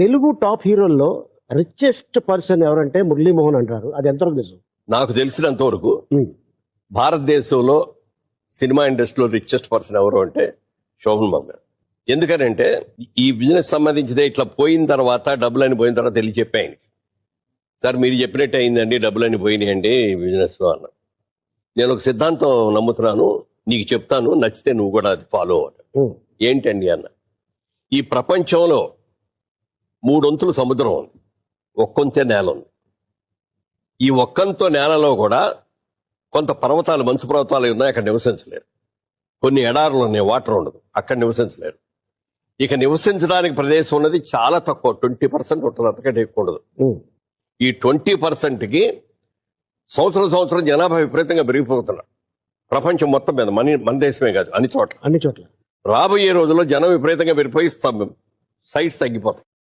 Telugu top హీరోల్లో richest person ఎవరంటే మురళీమోహన్ అంటారు. అది ఎంతవరకు నిజం నాకు తెలిసినంత వరకు భారతదేశంలో సినిమా ఇండస్ట్రీలో రిచెస్ట్ పర్సన్ ఎవరు అంటే శోభన్ బాబు గారు ఎందుకనంటే ఈ బిజినెస్ సంబంధించిదే ఇట్లా పోయిన తర్వాత డబ్బులని పోయిన తర్వాత తెలియ చెప్పాయని సార్ మీరు చెప్పినట్టు అయిందండి డబ్బులని పోయినాయండి ఈ బిజినెస్లో అన్న. నేను ఒక సిద్ధాంతం నమ్ముతున్నాను నీకు చెప్తాను నచ్చితే నువ్వు కూడా అది ఫాలో అవ్వాలి ఏంటండి అన్న? ఈ ప్రపంచంలో మూడొంతులు సముద్రం ఉంది ఒక్కొంతే నేల. ఉంది ఈ ఒక్కంతో నేలలో కూడా కొంత పర్వతాలు మంచు పర్వతాలు ఉన్నాయి అక్కడ నివసించలేరు. కొన్ని ఎడారులు ఉన్నాయి వాటర్ ఉండదు అక్కడ నివసించలేరు. ఇక నివసించడానికి ప్రదేశం ఉన్నది చాలా తక్కువ ట్వంటీ పర్సెంట్ ఉంటుంది అంతకంటే ఎక్కువ ఉండదు. ఈ ట్వంటీ కి సంవత్సరం సంవత్సరం జనాభా విపరీతంగా పెరిగిపోతున్నారు. ప్రపంచం మొత్తం మీద మన మన దేశమే కాదు అన్ని చోట్ల. అన్ని చోట్ల. రాబోయే రోజుల్లో జనం విపరీతంగా పెరిగిపోయి సైట్స్ తగ్గిపోతాయి.